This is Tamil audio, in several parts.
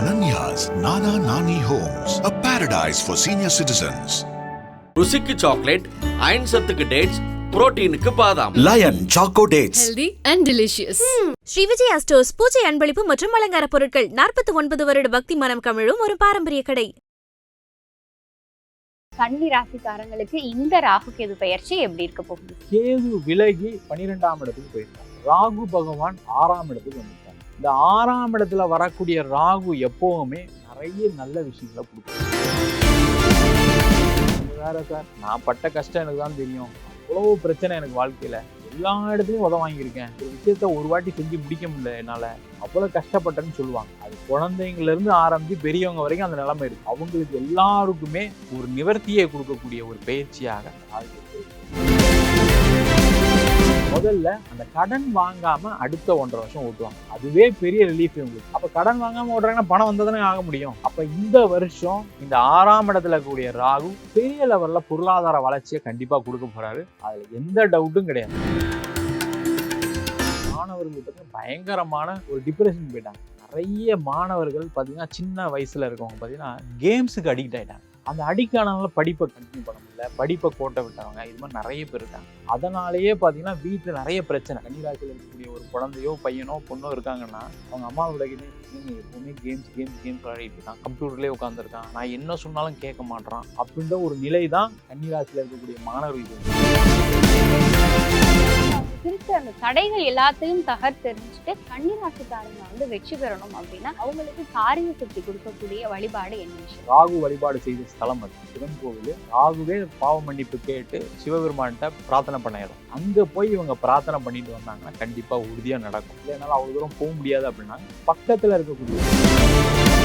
Ananya's Nana Nani Homes, a paradise for senior citizens. ருசிக்கு சாக்லேட் அயன் சத்துக்கு டேட்ஸ் புரோட்டீனுக்கு பாதாம் Lion Choco Dates. healthy and delicious. Shri Vijaya stores பூஜை அன்பளிப்பு மற்றும் அலங்கார பொருட்கள் நாற்பத்தி ஒன்பது வருட பக்தி மனம் கமிழும் ஒரு பாரம்பரிய கடை கன்னி ராசிக்காரங்களுக்கு இந்த ராகு கேது பெயர்ச்சி எப்படி இருக்க போகுது கேது விலகி பன்னிரெண்டாம் இடத்துக்கு போயிருக்காங்க ராகு பகவான் ஆறாம் இடத்துக்கு வந்திருக்காங்க இந்த ஆறாம் இடத்துல வரக்கூடிய ராகு எப்போவுமே நிறைய நல்ல விஷயங்களை கொடுக்கும். வேற சார் நான் பட்ட கஷ்டம் எனக்கு தான் தெரியும். அவ்வளோ பிரச்சனை எனக்கு வாழ்க்கையில. எல்லா இடத்துலையும் உதவ வாங்கியிருக்கேன். ஒரு விஷயத்த ஒரு வாட்டி செஞ்சு முடிக்க முடியல என்னால. அவ்வளோ கஷ்டப்பட்டேன்னு சொல்லுவாங்க. அது குழந்தைங்கள்ல இருந்து ஆரம்பிச்சு பெரியவங்க வரைக்கும் அந்த நிலைமை இருக்கு. அவங்களுக்கு எல்லாருக்குமே ஒரு நிவர்த்தியை கொடுக்கக்கூடிய ஒரு பயிற்சியாக ராகு முதல்ல அந்த கடன் வாங்காம அடுத்த ஒன்றரை வருஷம் ஓட்டுவாங்க. அதுவே பெரிய ரிலீஃப் உங்களுக்கு அப்ப கடன் வாங்காம ஓடுறாங்கன்னா பணம் வந்ததுன்னு ஆக முடியும்? அப்ப இந்த வருஷம் இந்த ஆறாம் இடத்துல கூடிய ராகு பெரிய லெவல்ல பொருளாதார வளர்ச்சியை கண்டிப்பா கொடுக்க போறாரு. அதுல எந்த டவுட்டும் கிடையாது. மாணவர்கள் பார்த்தீங்கன்னா பயங்கரமான ஒரு டிப்ரெஷன் போயிட்டாங்க. நிறைய மாணவர்கள் பார்த்தீங்கன்னா சின்ன வயசுல இருக்கவங்க பார்த்தீங்கன்னா கேம்ஸுக்கு அடிக்ட் ஆயிட்டாங்க. அந்த அடிக்ட் படிப்பை கண்டினியூ பண்ண முடியல. படிப்பை கோட்டை விட்டவங்க. இது மாதிரி நிறைய பேர் இருக்காங்க. அதனாலேயே பார்த்தீங்கன்னா வீட்டில் நிறைய பிரச்சனை. கன்னிராசியில் இருக்கக்கூடிய ஒரு குழந்தையோ பையனோ பொண்ணோ இருக்காங்கன்னா அவங்க அம்மாவோட கிட்ட எப்பவுமே கேம்ஸ் கேம்ஸ் கேம்ஸ் விளையாடிட்டு இருக்கான் கம்ப்யூட்டர்லேயே உட்காந்துருக்கான் நான் என்ன சொன்னாலும் கேட்க மாட்றான். அப்படின்ற ஒரு நிலை தான் கன்னிராசியில் இருக்கக்கூடிய மாணவர்களுக்கு திருத்த அந்த தடைகள் எல்லாத்தையும் தகர்த்தெறிஞ்சிட்டு கன்னிராசிக்காரங்க வந்து வெற்றி பெறணும் அப்படின்னா அவங்களுக்கு காரிய சக்தி கொடுக்கக்கூடிய வழிபாடு என்ன விஷயம்? ராகு வழிபாடு செய்த ஸ்தலம் அது. சிவன் கோவில். ராகுவே பாவ மன்னிப்பு கேட்டு சிவபெருமான்கிட்ட பிரார்த்தனை பண்ண இடம் அங்க போய் இவங்க பிரார்த்தனை பண்ணிட்டு வந்தாங்கன்னா கண்டிப்பா உறுதியா நடக்கும். இல்லைனால அவ்வளவு தூரம் போக முடியாது அப்படின்னா பக்கத்துல இருக்கக்கூடிய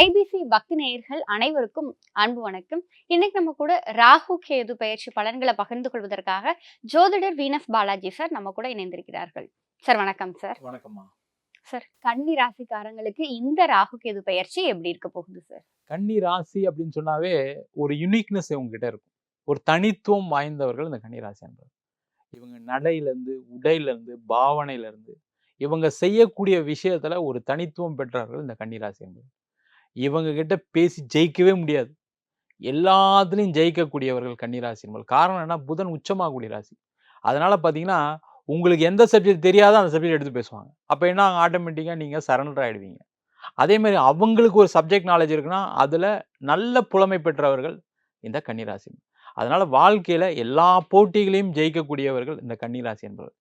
ஐபிசி பக்தி நேயர்கள் அனைவருக்கும் அன்பு வணக்கம். இன்னைக்கு நம்ம கூட ராகு கேது பயிற்சி பலன்களை பகிர்ந்து கொள்வதற்காக ஜோதிடர் வீனஸ் பாலாஜி சார் நம்ம கூட இணைந்திருக்கிறார்கள். சார் வணக்கம் சார். வணக்கம்மா. சார் கன்னி ராசிக்காரங்களுக்கு இந்த ராகு கேது பயிற்சி எப்படி இருக்க போகுது சார்? கன்னி ராசி அப்படின்னு சொன்னாவே ஒரு யுனிக்னஸ் இவங்க கிட்ட இருக்கும். ஒரு தனித்துவம் வாய்ந்தவர்கள் இந்த கன்னி ராசி என்பது இவங்க நடையிலேருந்து உடையிலேருந்து பாவனையிலேருந்து இவங்க செய்யக்கூடிய விஷயத்துல ஒரு தனித்துவம் பெற்றவர்கள் இந்த கன்னி ராசி என்பது இவங்க கிட்ட பேசி ஜெயிக்கவே முடியாது. எல்லாத்துலேயும் ஜெயிக்கக்கூடியவர்கள் கன்னிராசி என்பது காரணம் என்ன புதன் உச்சமாகக்கூடிய ராசி. அதனால் பார்த்தீங்கன்னா உங்களுக்கு எந்த சப்ஜெக்ட் தெரியாதோ அந்த சப்ஜெக்ட் எடுத்து பேசுவாங்க. அப்போ என்ன ஆட்டோமேட்டிக்காக நீங்கள் சரண்டர் ஆகிடுவீங்க அதே மாதிரி அவங்களுக்கு ஒரு சப்ஜெக்ட் நாலேஜ் இருக்குன்னா அதில் நல்ல புலமை பெற்றவர்கள் இந்த கன்னிராசி. அதனால் வாழ்க்கையில் எல்லா போட்டிகளையும் ஜெயிக்கக்கூடியவர்கள் இந்த கன்னிராசி என்பவர்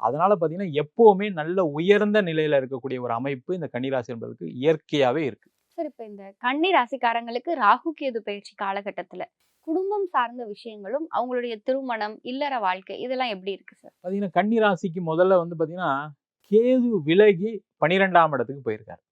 அதனால் பார்த்தீங்கன்னா எப்போவுமே நல்ல உயர்ந்த நிலையில் இருக்கக்கூடிய ஒரு அமைப்பு இந்த கன்னிராசி என்பதற்கு இயற்கையாகவே இருக்குது சார் இப்போ இந்த கன்னி ராசிக்காரங்களுக்கு ராகு கேது பயிற்சி காலகட்டத்துல குடும்பம் சார்ந்த விஷயங்களும் அவங்களுடைய திருமணம் இல்லற வாழ்க்கை இதெல்லாம் எப்படி இருக்கு சார்? பார்த்தீங்கன்னா கன்னி ராசிக்கு முதல்ல வந்து பார்த்தீங்கன்னா கேது விலகி பனிரெண்டாம் இடத்துக்கு போயிருக்காரு.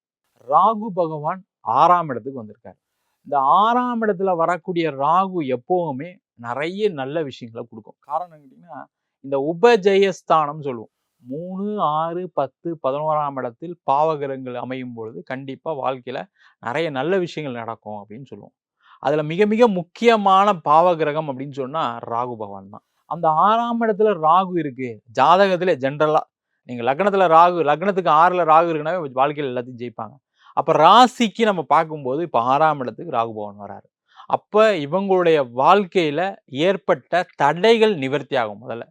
ராகு பகவான் ஆறாம் இடத்துக்கு வந்திருக்காரு. இந்த ஆறாம் இடத்துல வரக்கூடிய ராகு எப்போவுமே நிறைய நல்ல விஷயங்களை கொடுக்கும். காரணம் கேட்டிங்கன்னா இந்த உபஜயஸ்தானம் சொல்லுவோம். மூணு ஆறு பத்து பதினோராம் இடத்தில் பாவகிரகங்கள் அமையும் பொழுது கண்டிப்பாக வாழ்க்கையில் நிறைய நல்ல விஷயங்கள் நடக்கும் அப்படின்னு சொல்லுவோம். அதில் மிக மிக முக்கியமான பாவகிரகம் அப்படின்னு சொன்னால் ராகு பகவான் தான். அந்த ஆறாம் இடத்துல ராகு இருக்குது ஜாதகத்தில் ஜென்ரலாக நீங்கள் லக்னத்தில் ராகு லக்னத்துக்கு ஆறில் ராகு இருக்குனாவே வாழ்க்கையில் எல்லாத்தையும் ஜெயிப்பாங்க. அப்போ ராசிக்கு நம்ம பார்க்கும்போது இப்போ ஆறாம் இடத்துக்கு ராகு பவன் வராரு. அப்போ இவங்களுடைய வாழ்க்கையில் ஏற்பட்ட தடைகள் நிவர்த்தி ஆகும் முதல்ல.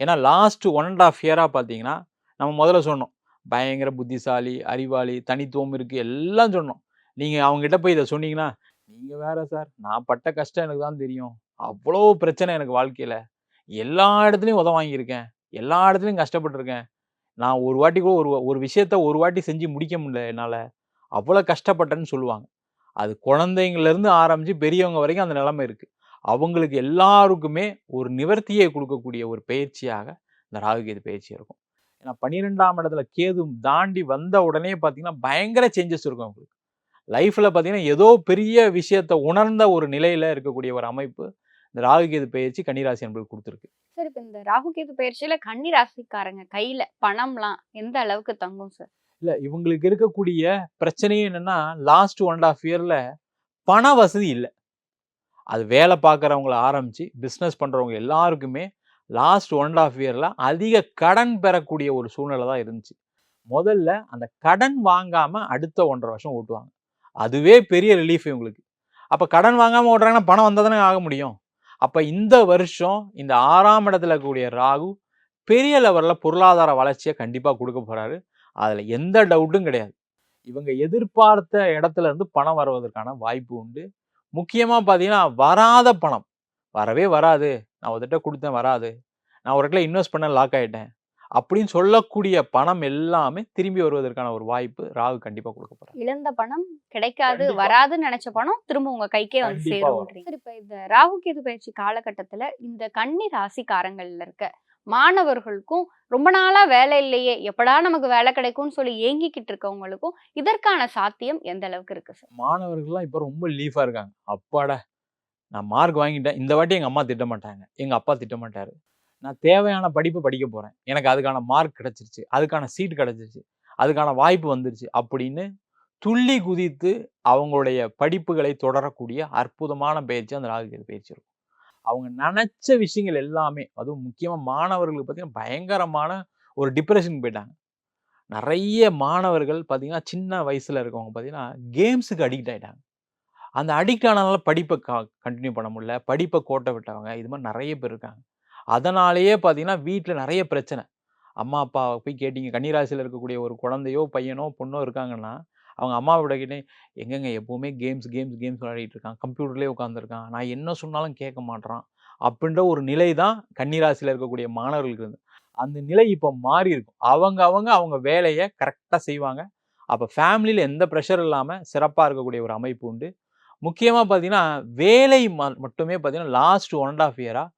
ஏன்னா லாஸ்ட் ஒன் அண்ட் ஆஃப் இயராக பார்த்தீங்கன்னா நம்ம முதல்ல சொன்னோம். பயங்கர புத்திசாலி அறிவாளி தனித்துவம் இருக்குது எல்லாம் சொன்னோம். நீங்கள் அவங்ககிட்ட போய் இதை சொன்னீங்கன்னா நீங்கள் வேற சார் நான் பட்ட கஷ்டம் எனக்கு தான் தெரியும். அவ்வளோ பிரச்சனை எனக்கு வாழ்க்கையில். எல்லா இடத்துலையும் உதவ வாங்கியிருக்கேன். எல்லா இடத்துலையும் கஷ்டப்பட்டிருக்கேன். நான் ஒரு வாட்டி கூட ஒரு ஒரு விஷயத்த ஒரு வாட்டி செஞ்சு முடிக்க முடியல என்னால். அவ்வளோ கஷ்டப்பட்டேன்னு சொல்லுவாங்க. அது குழந்தைங்கள்லேருந்து ஆரம்பித்து பெரியவங்க வரைக்கும் அந்த நிலமை இருக்குது அவங்களுக்கு எல்லாருக்குமே ஒரு நிவர்த்தியை கொடுக்கக்கூடிய ஒரு பயிற்சியாக இந்த ராகுகேது பயிற்சி இருக்கும். ஏன்னா பன்னிரெண்டாம் இடத்துல கேது தாண்டி வந்த உடனே பார்த்தீங்கன்னா பயங்கர சேஞ்சஸ் இருக்கும் அவங்களுக்கு. லைஃப்பில் பார்த்தீங்கன்னா ஏதோ பெரிய விஷயத்தை உணர்ந்த ஒரு நிலையில் இருக்கக்கூடிய ஒரு அமைப்பு இந்த ராகுகேது பயிற்சி கன்னிராசி என்பது கொடுத்துருக்கு. சார் இப்போ இந்த ராகு கேது பயிற்சியில கன்னி ராசிக்காரங்க கையில பணம்லாம் எந்த அளவுக்கு தங்கும் சார்? இல்லை இவங்களுக்கு இருக்கக்கூடிய பிரச்சனையே என்னன்னா லாஸ்ட் ஒன் அண்ட் ஆஃப் இயரில் பண வசதி இல்லை. அது வேலை பார்க்குறவங்கள ஆரம்பித்து பிஸ்னஸ் பண்ணுறவங்க எல்லாருக்குமே லாஸ்ட் ஒன் அண்ட் ஆஃப் இயரில் அதிக கடன் பெறக்கூடிய ஒரு சூழ்நிலை தான் இருந்துச்சு. முதல்ல அந்த கடன் வாங்காமல் அடுத்த ஒன்றரை வருஷம் ஓட்டுவாங்க. அதுவே பெரிய ரிலீஃப் இவங்களுக்கு. அப்போ கடன் வாங்காமல் ஓட்டுறாங்கன்னா பணம் வந்தால் தானே ஆக முடியும். அப்போ இந்த வருஷம் இந்த ஆறாம் இடத்துல கூடிய ராகு பெரிய லெவலில் பொருளாதார வளர்ச்சியை கண்டிப்பாக கொடுக்க போகிறாரு அதில் எந்த டவுட்டும் கிடையாது. இவங்க எதிர்பார்த்த இடத்துல இருந்து பணம் வருவதற்கான வாய்ப்பு உண்டு. முக்கியமா பாத்தீங்கன்னா வராத பணம். வரவே வராது. நான் ஒரு தடவை கொடுத்தேன் வராது. நான் ஒரு இடத்துல இன்வெஸ்ட் பண்ண லாக் ஆயிட்டேன். அப்படின்னு சொல்லக்கூடிய பணம் எல்லாமே திரும்பி வருவதற்கான ஒரு வாய்ப்பு ராகு கண்டிப்பா கொடுக்க போறாரு. இழந்த பணம் கிடைக்காது. வராதுன்னு நினைச்ச பணம் திரும்ப உங்க கைக்கே வந்து சேரும் சார் இப்ப இந்த ராகு கேது பயிற்சி காலகட்டத்துல இந்த கன்னி ராசிக்காரங்கள்ல இருக்க மாணவர்களுக்கும் ரொம்ப நாளாக வேலை இல்லையே எப்படா நமக்கு வேலை கிடைக்கும்னு சொல்லி ஏங்கிக்கிட்டு இருக்கவங்களுக்கும் இதற்கான சாத்தியம் எந்த அளவுக்கு இருக்கு சார் மாணவர்கள்லாம் இப்போ ரொம்ப லீஃபாக இருக்காங்க. அப்பாடா நான் மார்க் வாங்கிட்டேன். இந்த வாட்டி எங்கள் அம்மா திட்ட மாட்டாங்க. எங்கள் அப்பா திட்ட மாட்டார். நான் தேவையான படிப்பு படிக்க போகிறேன் எனக்கு அதுக்கான மார்க் கிடச்சிருச்சு. அதுக்கான சீட் கிடச்சிருச்சு. அதுக்கான வாய்ப்பு வந்துருச்சு அப்படின்னு துள்ளி குதித்து அவங்களுடைய படிப்புகளை தொடரக்கூடிய அற்புதமான பயிற்சி அந்த ராகுகேது பயிற்சி இருக்கும். அவங்க நினச்ச விஷயங்கள் எல்லாமே அதுவும் முக்கியமாக மாணவர்களுக்கு பார்த்தீங்கன்னா பயங்கரமான ஒரு டிப்ரெஷனுக்கு போயிட்டாங்க. நிறைய மாணவர்கள் பார்த்தீங்கன்னா சின்ன வயசில் இருக்கவங்க பார்த்தீங்கன்னா கேம்ஸுக்கு அடிக்ட் ஆயிட்டாங்க. அந்த அடிக்ட் ஆனதுனால படிப்பை கண்டினியூ பண்ண முடியல படிப்பை கோட்டை விட்டவங்க இது மாதிரி நிறைய பேர் இருக்காங்க. அதனாலேயே பார்த்தீங்கன்னா வீட்டில் நிறைய பிரச்சனை. அம்மா அப்பா போய் கேட்டிங்க கன்னிராசியில் இருக்கக்கூடிய ஒரு குழந்தையோ பையனோ பொண்ணோ இருக்காங்கன்னா அவங்க அம்மாவோட கிட்டே எங்கெங்க எப்போவுமே கேம்ஸ் கேம்ஸ் கேம்ஸ் விளையாடிட்டு இருக்கான். கம்ப்யூட்டர்லேயே உட்காந்துருக்கான் நான் என்ன சொன்னாலும் கேட்க மாட்றான். அப்படின்ற ஒரு நிலை தான் கன்னிராசியில் இருக்கக்கூடிய மாணவர்களுக்கு இருந்து அந்த நிலை இப்போ மாறி இருக்கும். அவங்க அவங்க அவங்க வேலையை கரெக்டாக செய்வாங்க. அப்போ ஃபேமிலியில் எந்த ப்ரெஷர் இல்லாமல் சிறப்பாக இருக்கக்கூடிய ஒரு அமைப்பு உண்டு. முக்கியமாக பார்த்தீங்கன்னா வேலை ம- மட்டுமே பார்த்தீங்கன்னா லாஸ்ட் ஒன் அண்ட் ஆஃப் இயராக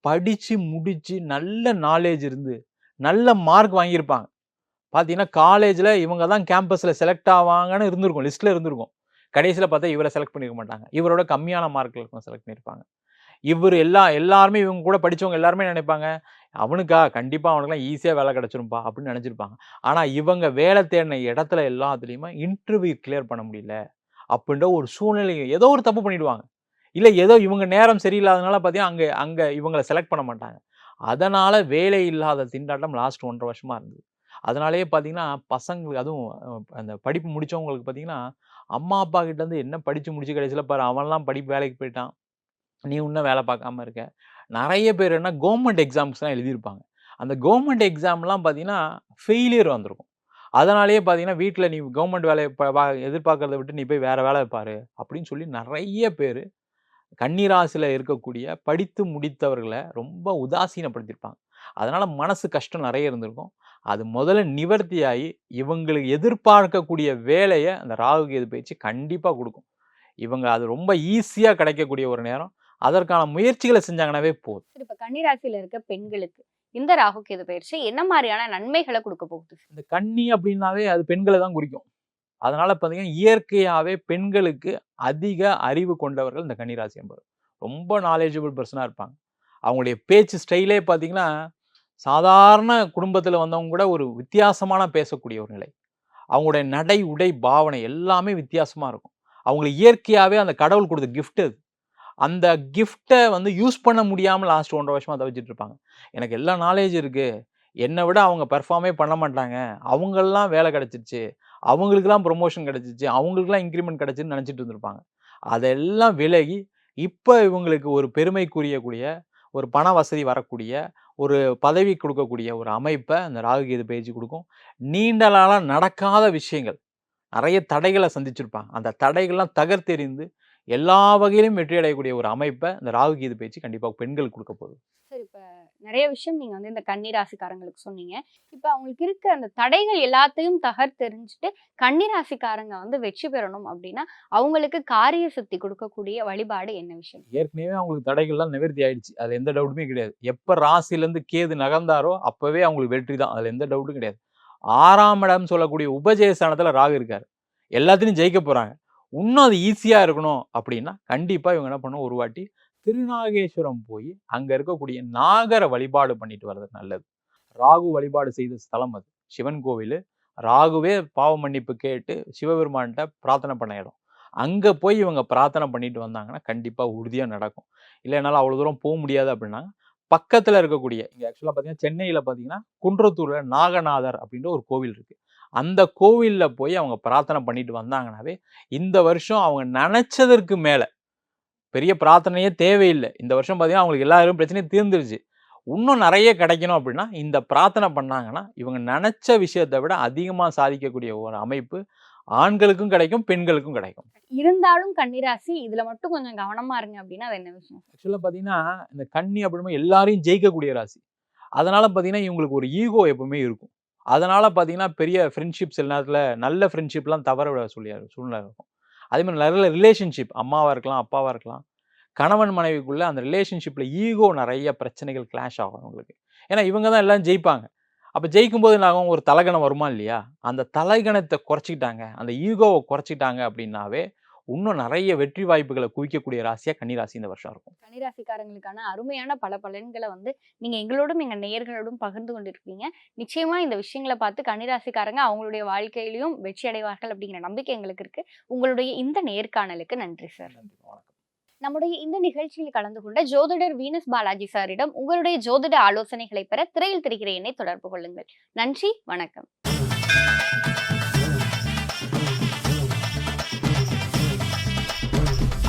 படித்து முடித்து நல்ல நாலேஜ் இருந்து நல்ல மார்க் வாங்கியிருப்பாங்க. பார்த்தீங்கன்னா காலேஜில் இவங்க தான் கேம்பஸில் செலக்ட் ஆவாங்கன்னு இருந்திருக்கும் லிஸ்ட்டில் இருந்திருக்கும். கடைசியில் பார்த்தா இவரை செலக்ட் பண்ணிக்க மாட்டாங்க. இவரோட கம்மியான மார்க்கில் இருக்கும் செலக்ட் பண்ணியிருப்பாங்க இவர் எல்லா எல்லாருமே இவங்க கூட படித்தவங்க எல்லாருமே நினைப்பாங்க அவனுக்கா கண்டிப்பாக அவனுக்குலாம் ஈஸியாக வேலை கிடச்சிரும்பா அப்படின்னு நினச்சிருப்பாங்க. ஆனால் இவங்க வேலை தேடின இடத்துல எல்லாத்துலேயுமே இன்டர்வியூ கிளியர் பண்ண முடியல அப்படின்ற ஒரு சூழ்நிலை ஏதோ ஒரு தப்பு பண்ணிடுவாங்க. இல்லை ஏதோ இவங்க நேரம் சரியில்லாதனால பார்த்தீங்கன்னா அங்கே அங்கே இவங்களை செலக்ட் பண்ண மாட்டாங்க. அதனால் வேலை இல்லாத திண்டாட்டம் லாஸ்ட் ஒன்றரை வருஷமாக இருந்தது. அதனாலேயே பார்த்தீங்கன்னா பசங்களுக்கு அதுவும் அந்த படிப்பு முடித்தவங்களுக்கு பார்த்தீங்கன்னா அம்மா அப்பா கிட்டேருந்து என்ன படித்து முடிச்சு கடைசியில் பாரு அவன்லாம் படிப்பு வேலைக்கு போயிட்டான். நீ இன்னும் வேலை பார்க்காம இருக்க. நிறைய பேர் என்ன கவர்மெண்ட் எக்ஸாம்ஸ்லாம் எழுதியிருப்பாங்க. அந்த கவர்மெண்ட் எக்ஸாம்லாம் பார்த்தீங்கன்னா ஃபெயிலியர் வந்திருக்கும். அதனாலேயே பார்த்தீங்கன்னா வீட்டில் நீ கவர்மெண்ட் வேலையை பா- எதிர்பார்க்கறத விட்டு நீ போய் வேறு வேலை பாரு அப்படின்னு சொல்லி நிறைய பேர் கன்னிராசியில் இருக்கக்கூடிய படித்து முடித்தவர்களை ரொம்ப உதாசீனப்படுத்தியிருப்பாங்க. அதனால மனசு கஷ்டம் நிறைய இருந்திருக்கும். அது முதல்ல நிவர்த்தியாகி இவங்களுக்கு எதிர்பார்க்கக்கூடிய வேலையை அந்த ராகு கேது பயிற்சி கண்டிப்பாக கொடுக்கும். இவங்க அது ரொம்ப ஈஸியாக கிடைக்கக்கூடிய ஒரு நேரம். அதற்கான முயற்சிகளை செஞ்சாங்கன்னாவே போதும். இப்ப கன்னிராசியில இருக்க பெண்களுக்கு இந்த ராகு கேது பயிற்சி என்ன மாதிரியான நன்மைகளை கொடுக்க போகுது? இந்த கன்னி அப்படின்னாவே அது பெண்களை தான் குறிக்கும். அதனால பார்த்தீங்கன்னா இயற்கையாகவே பெண்களுக்கு அதிக அறிவு கொண்டவர்கள் இந்த கன்னிராசி என்பவர். ரொம்ப நாலேஜபிள் பர்சனாக இருப்பாங்க. அவங்களுடைய பேச்சு ஸ்டைலே பார்த்தீங்கன்னா சாதாரண குடும்பத்தில் வந்தவங்க கூட ஒரு வித்தியாசமான பேசக்கூடிய ஒரு நிலை. அவங்களுடைய நடை உடை பாவனை எல்லாமே வித்தியாசமாக இருக்கும். அவங்களுக்கு இயற்கையாகவே அந்த கடவுள் கொடுத்த கிஃப்ட் அது. அந்த கிஃப்டை வந்து யூஸ் பண்ண முடியாமல் லாஸ்ட் ஒன்றரை வருஷமாக தவிச்சிட்டு இருப்பாங்க. எனக்கு எல்லா நாலேஜ் இருக்குது என்னை விட அவங்க பெர்ஃபார்மே பண்ண மாட்டாங்க. அவங்களெலாம் வேலை கிடச்சிருச்சு. அவங்களுக்குலாம் ப்ரொமோஷன் கிடச்சிச்சு அவங்களுக்குலாம் இன்க்ரிமெண்ட் கிடச்சின்னு நினச்சிட்டு இருந்திருப்பாங்க. அதெல்லாம் விலகி இப்போ இவங்களுக்கு ஒரு பெருமைக்குரியக்கூடிய ஒரு பண வசதி வரக்கூடிய ஒரு பதவி கொடுக்கக்கூடிய ஒரு அமைப்பை அந்த ராகுகேது பேச்சு கொடுக்கும். நீண்ட நாளாக நடக்காத விஷயங்கள். நிறைய தடைகளை சந்திச்சிருப்பாங்க. அந்த தடைகள்லாம் தகர்த்தெறிந்து எல்லா வகையிலும் வெற்றி அடையக்கூடிய ஒரு அமைப்பை இந்த ராகுகேது பேச்சு கண்டிப்பாக பெண்களுக்கு கொடுக்க போகுது. சரி இப்ப நிறைய விஷயம் நீங்க வந்து இந்த கன்னிராசிக்காரங்களுக்கு சொன்னீங்க. இப்ப அவங்களுக்கு இருக்க அந்த தடைகள் எல்லாத்தையும் தகர்த்தெறிஞ்சிட்டு கன்னிராசிக்காரங்க வந்து வெற்றி பெறணும் அப்படின்னா அவங்களுக்கு காரிய சக்தி கொடுக்கக்கூடிய வழிபாடு என்ன விஷயம்? ஏற்கனவே அவங்களுக்கு தடைகள்லாம் நிவர்த்தி ஆயிடுச்சு. அதுல எந்த டவுட்டுமே கிடையாது. எப்ப ராசியிலேருந்து கேது நகர்ந்தாரோ அப்பவே அவங்களுக்கு வெற்றி தான். அதுல எந்த டவுட்டும் கிடையாது. ஆறாம் இடம் சொல்லக்கூடிய உபஜயஸ்தானத்துல ராகு இருக்காரு. எல்லாத்தையும் ஜெயிக்க போறாங்க. இன்னும் அது ஈஸியாக இருக்கணும் அப்படின்னா கண்டிப்பாக இவங்க என்ன பண்ணணும்? ஒரு வாட்டி திருநாகேஸ்வரம் போய் அங்கே இருக்கக்கூடிய நாகரை வழிபாடு பண்ணிட்டு வர்றது நல்லது. ராகு வழிபாடு செய்த ஸ்தலம் அது. சிவன் கோவில். ராகுவே பாவ மன்னிப்பு கேட்டு சிவபெருமான்கிட்ட பிரார்த்தனை பண்ண இடம். அங்கே போய் இவங்க பிரார்த்தனை பண்ணிட்டு வந்தாங்கன்னா கண்டிப்பாக உறுதியாக நடக்கும். இல்லை என்னால் அவ்வளோ தூரம் போக முடியாது அப்படின்னா பக்கத்தில் இருக்கக்கூடிய இங்கே ஆக்சுவலாக பார்த்தீங்கன்னா சென்னையில் பார்த்தீங்கன்னா குன்றத்தூரில் நாகநாதர் அப்படின்ற ஒரு கோவில் இருக்குது அந்த கோவில்ல போய் அவங்க பிரார்த்தனை பண்ணிட்டு வந்தாங்கனாவே இந்த வருஷம் அவங்க நினைச்சதற்கு மேல பெரிய பிரார்த்தனையே தேவையில்லை. இந்த வருஷம் பார்த்தீங்கன்னா அவங்களுக்கு எல்லாரும் பிரச்சனையும் தீர்ந்துருச்சு. இன்னும் நிறைய கிடைக்கணும் அப்படின்னா இந்த பிரார்த்தனை பண்ணாங்கன்னா இவங்க நினைச்ச விஷயத்தை விட அதிகமாக சாதிக்கக்கூடிய ஒரு அமைப்பு ஆண்களுக்கும் கிடைக்கும் பெண்களுக்கும் கிடைக்கும். இருந்தாலும் கன்னிராசி இதுல மட்டும் கொஞ்சம் கவனமா இருங்க அப்படின்னா அது என்ன விஷயம்? ஆக்சுவலாக பார்த்தீங்கன்னா இந்த கன்னி அப்படின்னா எல்லாரையும் ஜெயிக்கக்கூடிய ராசி. அதனால பார்த்தீங்கன்னா இவங்களுக்கு ஒரு ஈகோ எப்பவுமே இருக்கும். அதனால் பார்த்தீங்கன்னா பெரிய ஃப்ரெண்ட்ஷிப் சில நேரத்தில் நல்ல ஃப்ரெண்ட்ஷிப்லாம் தவற விட சொல்லி சூழ்நிலை இருக்கும். அதே மாதிரி நல்ல ரிலேஷன்ஷிப் அம்மாவாக இருக்கலாம் அப்பாவாக இருக்கலாம் கணவன் மனைவிக்குள்ளே அந்த ரிலேஷன்ஷிப்பில் ஈகோ நிறைய பிரச்சனைகள் கிளாஷ் ஆகும் அவங்களுக்கு ஏன்னா இவங்க தான் எல்லாம் ஜெயிப்பாங்க. அப்போ ஜெயிக்கும்போது நாங்கள் ஒரு தலைகணம் வருமா இல்லையா? அந்த தலைகணத்தை குறைச்சிக்கிட்டாங்க. அந்த ஈகோவை குறைச்சிக்கிட்டாங்க அப்படின்னாவே இன்னும் நிறைய வெற்றி வாய்ப்புகளை குவிக்கக்கூடிய ராசியாக கன்னிராசி இந்த வருஷம் இருக்கும். கன்னிராசிக்காரங்களுக்கான அருமையான பல பலன்களை வந்து நீங்க எங்களோடும் எங்க நேயர்களோடும் பகிர்ந்து கொண்டிருக்கீங்க. நிச்சயமா இந்த விஷயங்களை பார்த்து கன்னிராசிக்காரங்க அவங்களுடைய வாழ்க்கையிலையும் வெற்றி அடைவார்கள் அப்படிங்கிற நம்பிக்கை எங்களுக்கு இருக்கு. உங்களுடைய இந்த நேர்காணலுக்கு நன்றி சார். நன்றி வணக்கம். நம்முடைய இந்த நிகழ்ச்சியில் கலந்து கொண்ட ஜோதிடர் வீனஸ் பாலாஜி சாரிடம் உங்களுடைய ஜோதிட ஆலோசனைகளை பெற திரையில் தெரிகிற எண்ணை தொடர்பு கொள்ளுங்கள். நன்றி வணக்கம்.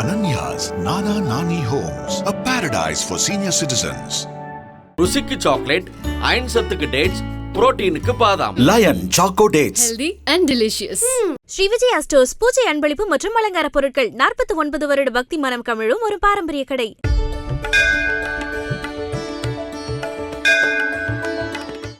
Ananya's Nana Nani Homes, a paradise for senior citizens. ருசிக்கு சாக்லேட் அயன் சத்துக்கு டேட்ஸ் புரோட்டீனுக்கு பாதாம் Lion Choco Dates. Healthy and delicious Shri Vijaya stores பூஜை அன்பளிப்பு மற்றும் அலங்கார பொருட்கள் நாற்பத்தி ஒன்பது வருட பக்தி மனம் கமிழும் ஒரு பாரம்பரிய கடை